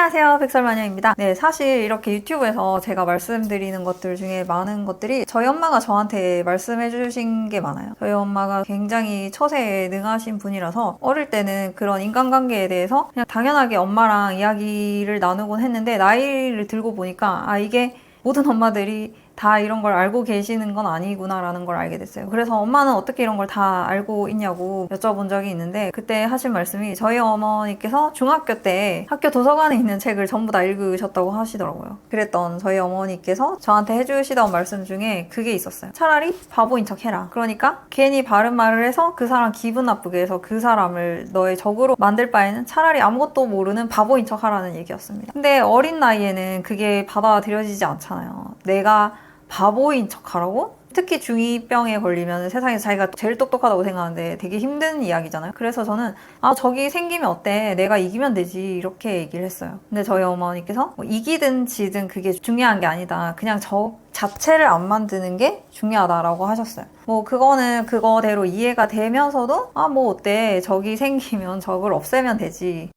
안녕하세요. 백설마녀입니다. 네, 사실 이렇게 유튜브에서 제가 말씀드리는 것들 중에 많은 것들이 저희 엄마가 저한테 말씀해 주신 게 많아요. 저희 엄마가 굉장히 처세에 능하신 분이라서 어릴 때는 그런 인간관계에 대해서 그냥 당연하게 엄마랑 이야기를 나누곤 했는데 나이를 들고 보니까 아, 이게 모든 엄마들이 다 이런 걸 알고 계시는 건 아니구나라는 걸 알게 됐어요. 그래서 엄마는 어떻게 이런 걸 다 알고 있냐고 여쭤본 적이 있는데 그때 하신 말씀이 저희 어머니께서 중학교 때 학교 도서관에 있는 책을 전부 다 읽으셨다고 하시더라고요. 그랬던 저희 어머니께서 저한테 해주시던 말씀 중에 그게 있었어요. 차라리 바보인 척 해라. 그러니까 괜히 바른 말을 해서 그 사람 기분 나쁘게 해서 그 사람을 너의 적으로 만들 바에는 차라리 아무것도 모르는 바보인 척 하라는 얘기였습니다. 근데 어린 나이에는 그게 받아들여지지 않잖아요. 내가 바보인 척 하라고? 특히 중2병에 걸리면 세상에서 자기가 제일 똑똑하다고 생각하는데 되게 힘든 이야기잖아요. 그래서 저는 아 저기 생기면 어때? 내가 이기면 되지 이렇게 얘기를 했어요. 근데 저희 어머니께서 뭐 이기든 지든 그게 중요한 게 아니다. 그냥 저 자체를 안 만드는 게 중요하다라고 하셨어요. 뭐 그거는 그거대로 이해가 되면서도 아 뭐 어때? 적이 생기면 적을 없애면 되지.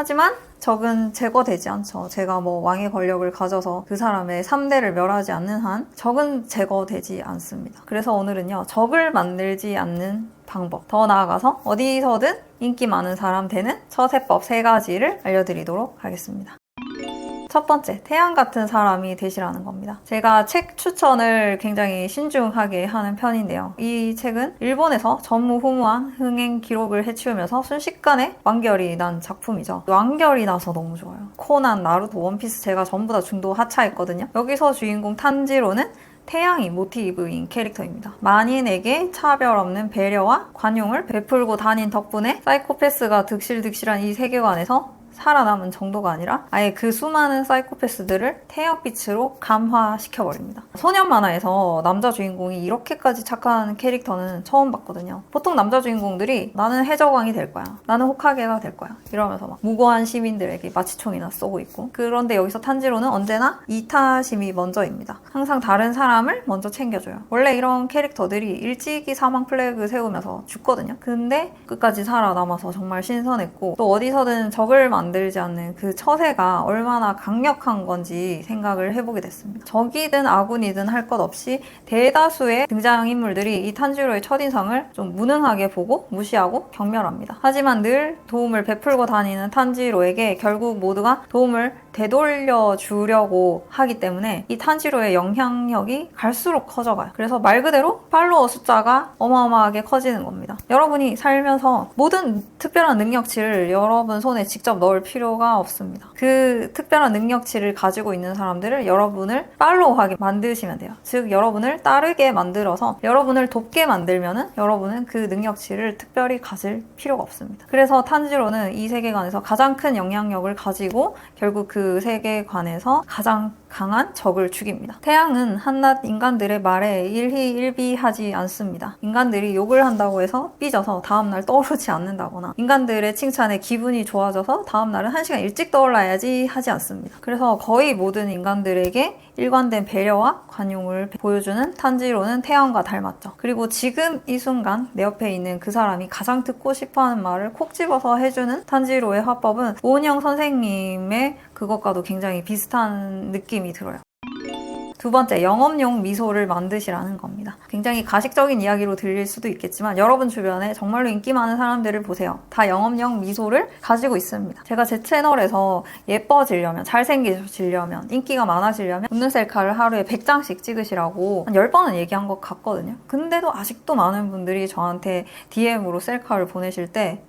하지만 적은 제거되지 않죠. 제가 뭐 왕의 권력을 가져서 그 사람의 3대를 멸하지 않는 한 적은 제거되지 않습니다. 그래서 오늘은요, 적을 만들지 않는 방법. 더 나아가서 어디서든 인기 많은 사람 되는 처세법 세 가지를 알려드리도록 하겠습니다. 첫 번째, 태양 같은 사람이 되시라는 겁니다. 제가 책 추천을 굉장히 신중하게 하는 편인데요. 이 책은 일본에서 전무후무한 흥행 기록을 해치우면서 순식간에 완결이 난 작품이죠. 완결이 나서 너무 좋아요. 코난, 나루토, 원피스 제가 전부 다 중도 하차했거든요. 여기서 주인공 탄지로는 태양이 모티브인 캐릭터입니다. 만인에게 차별 없는 배려와 관용을 베풀고 다닌 덕분에 사이코패스가 득실득실한 이 세계관에서 살아남은 정도가 아니라 아예 그 수많은 사이코패스들을 태양빛으로 감화시켜버립니다. 소년 만화에서 남자 주인공이 이렇게까지 착한 캐릭터는 처음 봤거든요. 보통 남자 주인공들이 나는 해적왕이 될 거야. 나는 호카게가 될 거야. 이러면서 막 무고한 시민들에게 마취총이나 쏘고 있고. 그런데 여기서 탄지로는 언제나 이타심이 먼저입니다. 항상 다른 사람을 먼저 챙겨줘요. 원래 이런 캐릭터들이 일찍이 사망 플래그 세우면서 죽거든요. 근데 끝까지 살아남아서 정말 신선했고 또 어디서든 적을 만 들지 않는 그 처세가 얼마나 강력한 건지 생각을 해보게 됐습니다. 적이든 아군이든 할 것 없이 대다수의 등장인물들이 이 탄지로의 첫인상을 좀 무능하게 보고 무시하고 경멸합니다. 하지만 늘 도움을 베풀고 다니는 탄지로에게 결국 모두가 도움을 되돌려 주려고 하기 때문에 이 탄지로의 영향력이 갈수록 커져가요. 그래서 말 그대로 팔로워 숫자가 어마어마하게 커지는 겁니다. 여러분이 살면서 모든 특별한 능력치를 여러분 손에 직접 넣을 필요가 없습니다. 그 특별한 능력치를 가지고 있는 사람들을 여러분을 팔로우하게 만드시면 돼요. 즉 여러분을 따르게 만들어서 여러분을 돕게 만들면은 여러분은 그 능력치를 특별히 가질 필요가 없습니다. 그래서 탄지로는 이 세계관에서 가장 큰 영향력을 가지고 결국 그 세계관에서 가장 강한 적을 죽입니다. 태양은 한낱 인간들의 말에 일희일비하지 않습니다. 인간들이 욕을 한다고 해서 삐져서 다음날 떠오르지 않는다거나 인간들의 칭찬에 기분이 좋아져서 다음날은 한 시간 일찍 떠올라야지 하지 않습니다. 그래서 거의 모든 인간들에게 일관된 배려와 관용을 보여주는 탄지로는 태양과 닮았죠. 그리고 지금 이 순간 내 옆에 있는 그 사람이 가장 듣고 싶어하는 말을 콕 집어서 해주는 탄지로의 화법은 오은영 선생님의 그것과도 굉장히 비슷한 느낌 이 들어요. 두 번째, 영업용 미소를 만드시라는 겁니다. 굉장히 가식적인 이야기로 들릴 수도 있겠지만 여러분 주변에 정말로 인기 많은 사람들을 보세요. 다 영업용 미소를 가지고 있습니다. 제가 제 채널에서 예뻐지려면, 잘생기시려면, 인기가 많아지려면 웃는 셀카를 하루에 100장씩 찍으시라고 한 10번은 얘기한 것 같거든요. 근데도 아직도 많은 분들이 저한테 DM으로 셀카를 보내실 때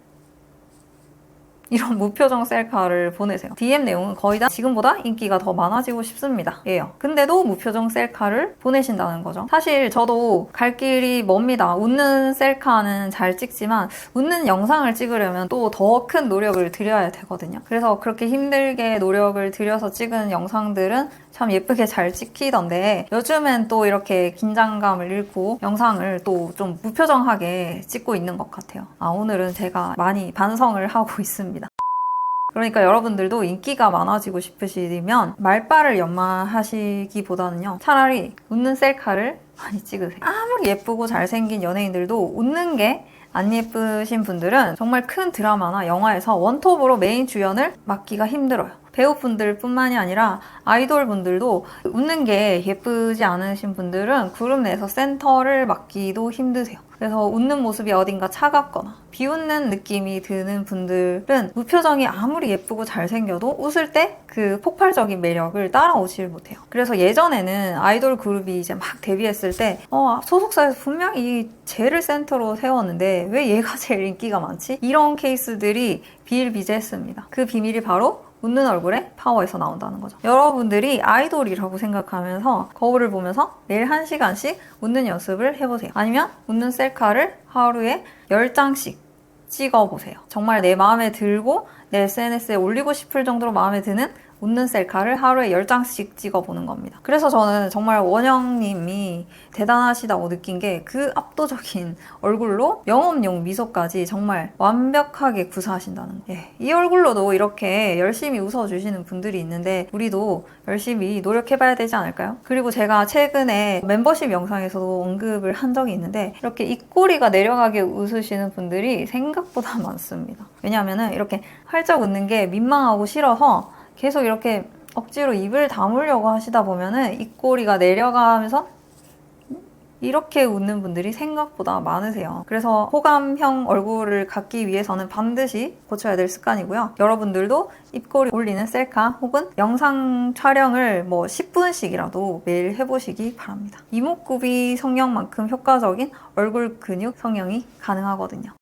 이런 무표정 셀카를 보내세요. DM 내용은 거의 다 지금보다 인기가 더 많아지고 싶습니다. 예요. 근데도 무표정 셀카를 보내신다는 거죠. 사실 저도 갈 길이 멉니다. 웃는 셀카는 잘 찍지만 웃는 영상을 찍으려면 또 더 큰 노력을 들여야 되거든요. 그래서 그렇게 힘들게 노력을 들여서 찍은 영상들은 참 예쁘게 잘 찍히던데 요즘엔 또 이렇게 긴장감을 잃고 영상을 또 좀 무표정하게 찍고 있는 것 같아요. 아, 오늘은 제가 많이 반성을 하고 있습니다. 그러니까 여러분들도 인기가 많아지고 싶으시면 말빨을 연마하시기보다는요 차라리 웃는 셀카를 많이 찍으세요 아무리 예쁘고 잘생긴 연예인들도 웃는 게 안 예쁘신 분들은 정말 큰 드라마나 영화에서 원톱으로 메인 주연을 맡기가 힘들어요. 배우분들 뿐만이 아니라 아이돌 분들도 웃는 게 예쁘지 않으신 분들은 그룹 내에서 센터를 맡기도 힘드세요. 그래서 웃는 모습이 어딘가 차갑거나 비웃는 느낌이 드는 분들은 무표정이 아무리 예쁘고 잘생겨도 웃을 때 그 폭발적인 매력을 따라오질 못해요. 그래서 예전에는 아이돌 그룹이 이제 막 데뷔했을 때 어, 소속사에서 분명히 쟤를 센터로 세웠는데 왜 얘가 제일 인기가 많지? 이런 케이스들이 비일비재했습니다. 그 비밀이 바로 웃는 얼굴에 파워에서 나온다는 거죠. 여러분들이 아이돌이라고 생각하면서 거울을 보면서 매일 1시간씩 웃는 연습을 해보세요. 아니면 웃는 셀카를 하루에 10장씩 찍어보세요. 정말 내 마음에 들고 내 SNS에 올리고 싶을 정도로 마음에 드는 웃는 셀카를 하루에 10장씩 찍어보는 겁니다. 그래서 저는 정말 원영님이 대단하시다고 느낀 게 그 압도적인 얼굴로 영업용 미소까지 정말 완벽하게 구사하신다는 거. 예, 이 얼굴로도 이렇게 열심히 웃어주시는 분들이 있는데 우리도 열심히 노력해봐야 되지 않을까요? 그리고 제가 최근에 멤버십 영상에서도 언급을 한 적이 있는데 이렇게 입꼬리가 내려가게 웃으시는 분들이 생각보다 많습니다. 왜냐하면 이렇게 활짝 웃는 게 민망하고 싫어서 계속 이렇게 억지로 입을 다물려고 하시다 보면은 입꼬리가 내려가면서 이렇게 웃는 분들이 생각보다 많으세요. 그래서 호감형 얼굴을 갖기 위해서는 반드시 고쳐야 될 습관이고요. 여러분들도 입꼬리 올리는 셀카 혹은 영상 촬영을 뭐 10분씩이라도 매일 해보시기 바랍니다. 이목구비 성형만큼 효과적인 얼굴 근육 성형이 가능하거든요.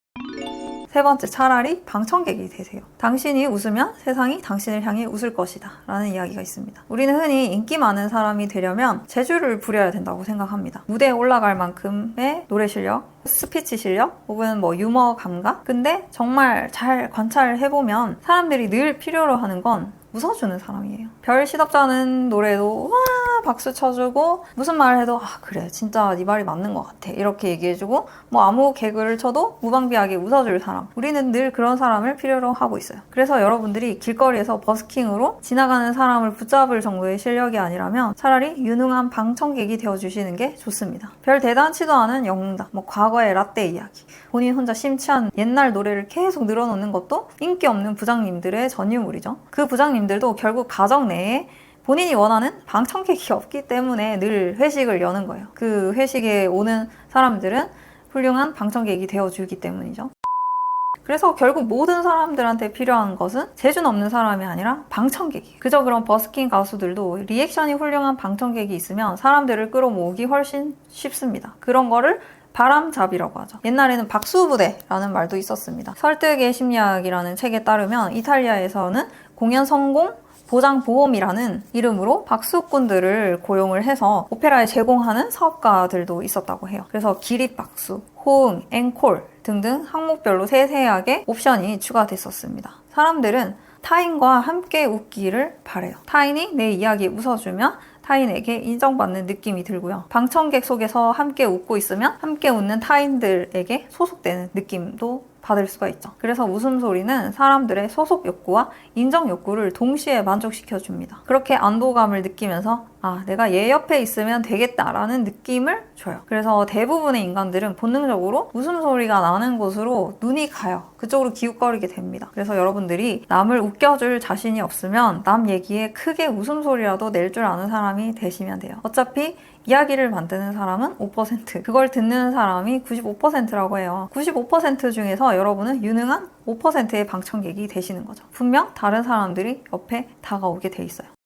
세 번째, 차라리 방청객이 되세요. 당신이 웃으면 세상이 당신을 향해 웃을 것이다. 라는 이야기가 있습니다. 우리는 흔히 인기 많은 사람이 되려면 재주를 부려야 된다고 생각합니다. 무대에 올라갈 만큼의 노래 실력, 스피치 실력, 혹은 뭐 유머 감각? 근데 정말 잘 관찰을 해보면 사람들이 늘 필요로 하는 건 웃어주는 사람이에요. 별 시덥잖은 노래도 와 박수 쳐주고 무슨 말을 해도 아 그래 진짜 네 말이 맞는 것 같아 이렇게 얘기해주고 뭐 아무 개그를 쳐도 무방비하게 웃어줄 사람 우리는 늘 그런 사람을 필요로 하고 있어요. 그래서 여러분들이 길거리에서 버스킹으로 지나가는 사람을 붙잡을 정도의 실력이 아니라면 차라리 유능한 방청객이 되어주시는 게 좋습니다. 별 대단치도 않은 영웅담, 뭐 과거의 라떼 이야기, 본인 혼자 심취한 옛날 노래를 계속 늘어놓는 것도 인기 없는 부장님들의 전유물이죠. 그 부장님 들도 결국 가정 내에 본인이 원하는 방청객이 없기 때문에 늘 회식을 여는 거예요. 그 회식에 오는 사람들은 훌륭한 방청객이 되어주기 때문이죠. 그래서 결국 모든 사람들한테 필요한 것은 재주는 없는 사람이 아니라 방청객이. 그저 그런 버스킹 가수들도 리액션이 훌륭한 방청객이 있으면 사람들을 끌어모으기 훨씬 쉽습니다. 그런 거를 바람잡이라고 하죠. 옛날에는 박수부대라는 말도 있었습니다. 설득의 심리학이라는 책에 따르면 이탈리아에서는 공연 성공 보장 보험이라는 이름으로 박수꾼들을 고용을 해서 오페라에 제공하는 사업가들도 있었다고 해요. 그래서 기립박수, 호응, 앵콜 등등 항목별로 세세하게 옵션이 추가됐었습니다. 사람들은 타인과 함께 웃기를 바래요. 타인이 내 이야기에 웃어주면 타인에게 인정받는 느낌이 들고요. 방청객 속에서 함께 웃고 있으면 함께 웃는 타인들에게 소속되는 느낌도 받을 수가 있죠. 그래서 웃음소리는 사람들의 소속 욕구와 인정 욕구를 동시에 만족시켜 줍니다. 그렇게 안도감을 느끼면서 아, 내가 얘 옆에 있으면 되겠다라는 느낌을 줘요. 그래서 대부분의 인간들은 본능적으로 웃음소리가 나는 곳으로 눈이 가요. 그쪽으로 기웃거리게 됩니다. 그래서 여러분들이 남을 웃겨줄 자신이 없으면 남 얘기에 크게 웃음소리라도 낼 줄 아는 사람이 되시면 돼요. 어차피 이야기를 만드는 사람은 5%, 그걸 듣는 사람이 95%라고 해요. 95% 중에서 여러분은 유능한 5%의 방청객이 되시는 거죠. 분명 다른 사람들이 옆에 다가오게 돼 있어요.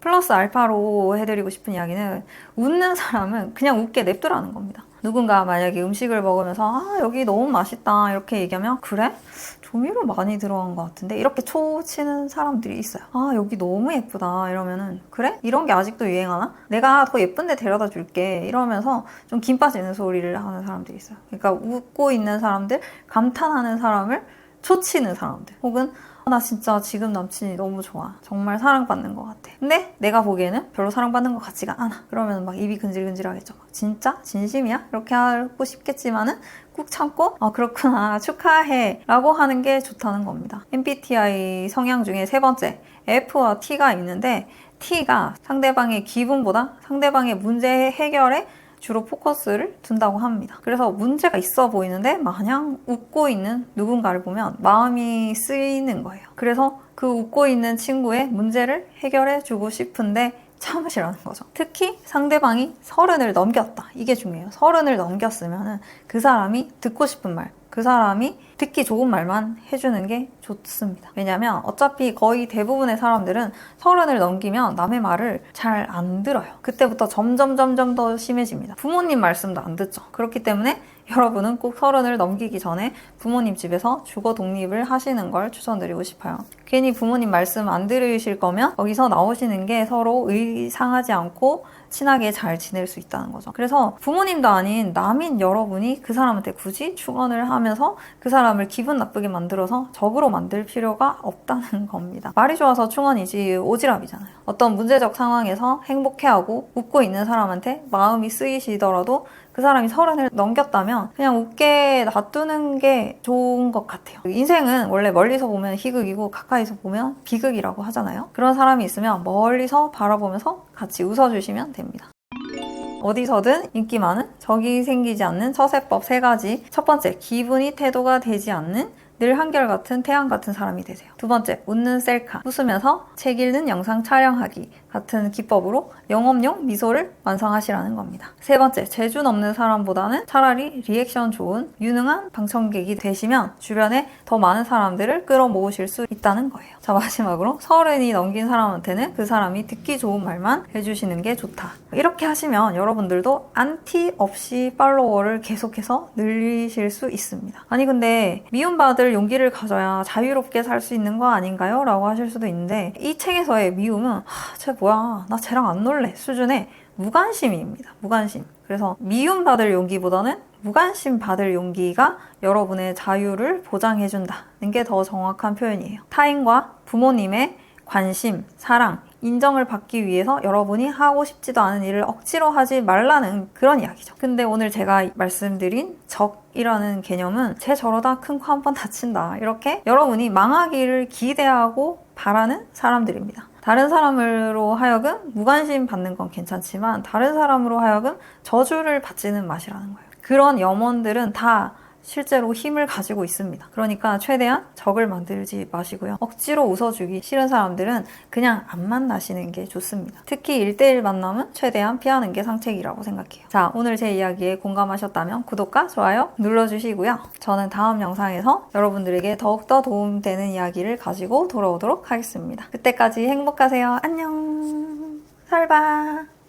플러스 알파로 해드리고 싶은 이야기는 웃는 사람은 그냥 웃게 냅두라는 겁니다. 누군가 만약에 음식을 먹으면서 아 여기 너무 맛있다 이렇게 얘기하면 그래? 조미료 많이 들어간 것 같은데 이렇게 초 치는 사람들이 있어요. 아 여기 너무 예쁘다 이러면은 그래? 이런 게 아직도 유행하나? 내가 더 예쁜데 데려다 줄게 이러면서 좀 김 빠지는 소리를 하는 사람들이 있어요. 그러니까 웃고 있는 사람들, 감탄하는 사람을 초치는 사람들 혹은 나 진짜 지금 남친이 너무 좋아. 정말 사랑받는 것 같아. 근데 내가 보기에는 별로 사랑받는 것 같지가 않아. 그러면 막 입이 근질근질하겠죠. 막 진짜? 진심이야? 이렇게 하고 싶겠지만은 꾹 참고 아 그렇구나 축하해 라고 하는 게 좋다는 겁니다. MBTI 성향 중에 세 번째 F와 T가 있는데 T가 상대방의 기분보다 상대방의 문제 해결에 주로 포커스를 둔다고 합니다. 그래서 문제가 있어 보이는데 마냥 웃고 있는 누군가를 보면 마음이 쓰이는 거예요. 그래서 그 웃고 있는 친구의 문제를 해결해 주고 싶은데 참으시라는 거죠. 특히 상대방이 서른을 넘겼다. 이게 중요해요. 서른을 넘겼으면 그 사람이 듣고 싶은 말, 그 사람이 듣기 좋은 말만 해주는 게 좋습니다. 왜냐면 어차피 거의 대부분의 사람들은 서른을 넘기면 남의 말을 잘 안 들어요. 그때부터 점점 점점 더 심해집니다. 부모님 말씀도 안 듣죠. 그렇기 때문에 여러분은 꼭 서른을 넘기기 전에 부모님 집에서 주거 독립을 하시는 걸 추천드리고 싶어요. 괜히 부모님 말씀 안 들으실 거면 거기서 나오시는 게 서로 의상하지 않고 친하게 잘 지낼 수 있다는 거죠. 그래서 부모님도 아닌 남인 여러분이 그 사람한테 굳이 축원을 하면 서 그 사람을 기분 나쁘게 만들어서 적으로 만들 필요가 없다는 겁니다. 말이 좋아서 충원이지 오지랖이잖아요. 어떤 문제적 상황에서 행복해하고 웃고 있는 사람한테 마음이 쓰이시더라도 그 사람이 서른을 넘겼다면 그냥 웃게 놔두는 게 좋은 것 같아요. 인생은 원래 멀리서 보면 희극이고 가까이서 보면 비극이라고 하잖아요. 그런 사람이 있으면 멀리서 바라보면서 같이 웃어주시면 됩니다. 어디서든 인기 많은 적이 생기지 않는 처세법 세 가지. 첫 번째, 기분이 태도가 되지 않는 늘 한결같은 태양 같은 사람이 되세요. 두 번째, 웃는 셀카. 웃으면서 책 읽는 영상 촬영하기 같은 기법으로 영업용 미소를 완성하시라는 겁니다. 세 번째, 재주 없는 사람보다는 차라리 리액션 좋은 유능한 방청객이 되시면 주변에 더 많은 사람들을 끌어모으실 수 있다는 거예요. 자, 마지막으로 서른이 넘긴 사람한테는 그 사람이 듣기 좋은 말만 해주시는 게 좋다. 이렇게 하시면 여러분들도 안티 없이 팔로워를 계속해서 늘리실 수 있습니다. 아니, 근데 미움받을 용기를 가져야 자유롭게 살 수 있는 거 아닌가요? 라고 하실 수도 있는데 이 책에서의 미움은 하, 쟤 뭐야 나 쟤랑 안 놀래 수준의 무관심입니다. 무관심. 그래서 미움 받을 용기보다는 무관심 받을 용기가 여러분의 자유를 보장해준다는 게 더 정확한 표현이에요. 타인과 부모님의 관심, 사랑, 인정을 받기 위해서 여러분이 하고 싶지도 않은 일을 억지로 하지 말라는 그런 이야기죠. 근데 오늘 제가 말씀드린 적이라는 개념은 쟤 저러다 큰 코 한 번 다친다. 이렇게 여러분이 망하기를 기대하고 바라는 사람들입니다. 다른 사람으로 하여금 무관심 받는 건 괜찮지만 다른 사람으로 하여금 저주를 받지는 마시라는 거예요. 그런 염원들은 다 실제로 힘을 가지고 있습니다. 그러니까 최대한 적을 만들지 마시고요. 억지로 웃어주기 싫은 사람들은 그냥 안 만나시는 게 좋습니다. 특히 1대1 만남은 최대한 피하는 게 상책이라고 생각해요. 자, 오늘 제 이야기에 공감하셨다면 구독과 좋아요 눌러주시고요. 저는 다음 영상에서 여러분들에게 더욱더 도움되는 이야기를 가지고 돌아오도록 하겠습니다. 그때까지 행복하세요. 안녕. 살바.